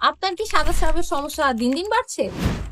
আপনার কি সাদা স্রাবের সমস্যা দিন দিন বাড়ছে?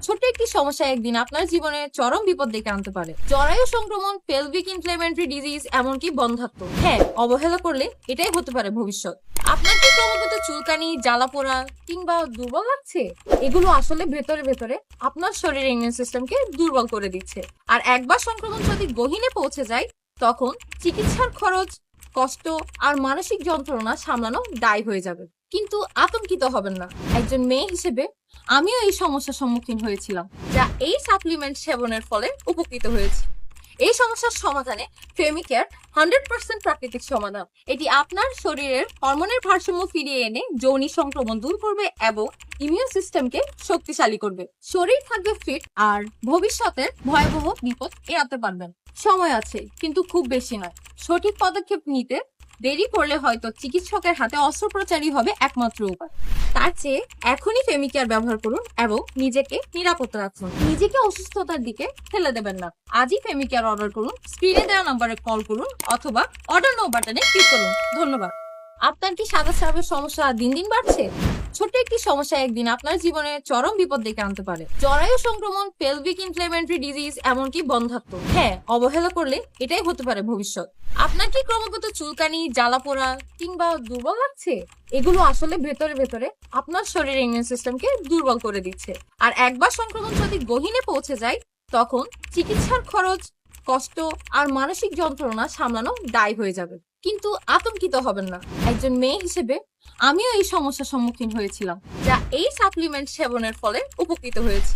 ছোট্ট একটি সমস্যা একদিন আপনার জীবনে চরম বিপদ ডেকে আনতে পারে। জরায়ু সংক্রমণ পেলভিক ইনফ্লেমেটরি ডিজিজ এমনকি বন্ধাত্ম হ্যাঁ অবহেলা করলে এটাই হতে পারে ভবিষ্যৎ। আপনার কি ক্রমাগত চুলকানি, জ্বালা পোড়া কিংবা দুর্বল লাগছে? এগুলো আসলে ভেতরে ভেতরে আপনার শরীরের ইমিউন সিস্টেমকে দুর্বল করে দিচ্ছে। আর একবার সংক্রমণ যদি গহীনে পৌঁছে যায়, তখন চিকিৎসার খরচ কষ্ট আর মানসিক যন্ত্রণা সামলানো দায় হয়ে যাবে। কিন্তু আতঙ্কিত হবেন না। একজন মেয়ে হিসেবে আমিও এই সমস্যার সম্মুখীন হয়েছিলাম, যা এই সাপ্লিমেন্ট সেবনের ফলে উপকৃত হয়েছে। এই সমস্যার সমাধানে ফেমিকেয়ার হান্ড্রেড পার্সেন্ট প্রাকৃতিক সমাধান। এটি আপনার শরীরের হরমোনের ভারসাম্য ফিরিয়ে এনে যৌনি সংক্রমণ দূর করবে এবং ইমিউন সিস্টেমকে শক্তিশালী করবে। শরীর থাকবে ফিট আর ভবিষ্যতের ভয়াবহ বিপদ এড়াতে পারবেন। সময় আছে, কিন্তু খুব বেশি নয়। সঠিক পদক্ষেপ নিতে দেরি করলে হয়তো চিকিৎসকের হাতে অস্ত্রোপচারই হবে একমাত্র উপায়। তার চেয়ে এখনই ফেমিকেয়ার ব্যবহার করুন এবং নিজেকে নিরাপদ রাখুন। নিজেকে অসুস্থতার দিকে ঠেলে দেবেন না। আজই ফেমিকেয়ার অর্ডার করুন, স্ক্রিনে দেওয়া নম্বরে কল করুন অথবা অর্ডার নো বাটনে ক্লিক করুন। ধন্যবাদ। আপনার কি সাদা স্রাবের সমস্যা দিন দিন বাড়ছে? ছোট্ট একটি সমস্যা একদিন আপনার জীবনে চরম বিপদ ডেকে আনতে পারে। জরায়ু সংক্রমণ পেলভিক ইনফ্লেমেটরি ডিজিজ এমনকি বন্ধাত্ম হ্যাঁ অবহেলা করলে এটাই হতে পারে ভবিষ্যৎ। আপনার কি ক্রমাগত চুলকানি, জ্বালা পোড়া কিংবা দুর্বল লাগছে? এগুলো আসলে ভেতরে ভেতরে আপনার শরীরের ইমিউন সিস্টেমকে দুর্বল করে দিচ্ছে। আর একবার সংক্রমণ যদি গহীনে পৌঁছে যায়, তখন চিকিৎসার খরচ, কষ্ট আর মানসিক যন্ত্রণা সামলানো দায় হয়ে যাবে। কিন্তু আতঙ্কিত হবেন না। একজন মেয়ে হিসেবে আমিও এই সমস্যার সম্মুখীন হয়েছিলাম, যা এই সাপ্লিমেন্ট সেবনের ফলে উপকৃত হয়েছে।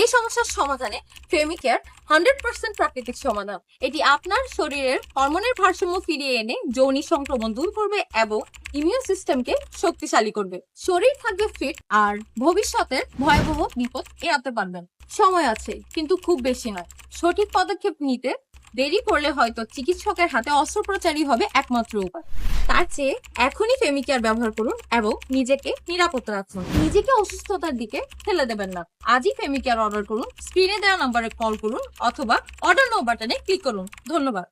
এই সমস্যার সমাধানে ফেমিকেয়ার হান্ড্রেড পার্সেন্ট প্রাকৃতিক সমাধান। এটি আপনার শরীরের হরমোনের ভারসাম্য ফিরিয়ে এনে যৌনি সংক্রমণ দূর করবে এবং ইমিউন সিস্টেমকে শক্তিশালী করবে। শরীর থাকবে ফিট আর ভবিষ্যতের ভয়াবহ বিপদ এড়াতে পারবেন। সময় আছে, কিন্তু খুব বেশি নয়। সঠিক পদক্ষেপ নিতে দেরি করলে হয়তো চিকিৎসকের হাতে অস্ত্রোপচারই হবে একমাত্র উপায়। তার চেয়ে এখনই ফেমিকেয়ার ব্যবহার করুন এবং নিজেকে নিরাপদ রাখুন। নিজেকে অসুস্থতার দিকে ঠেলে দেবেন না। আজই ফেমিকেয়ার অর্ডার করুন, স্ক্রিনে দেওয়া নম্বরে কল করুন অথবা অর্ডার নো বাটনে ক্লিক করুন। ধন্যবাদ।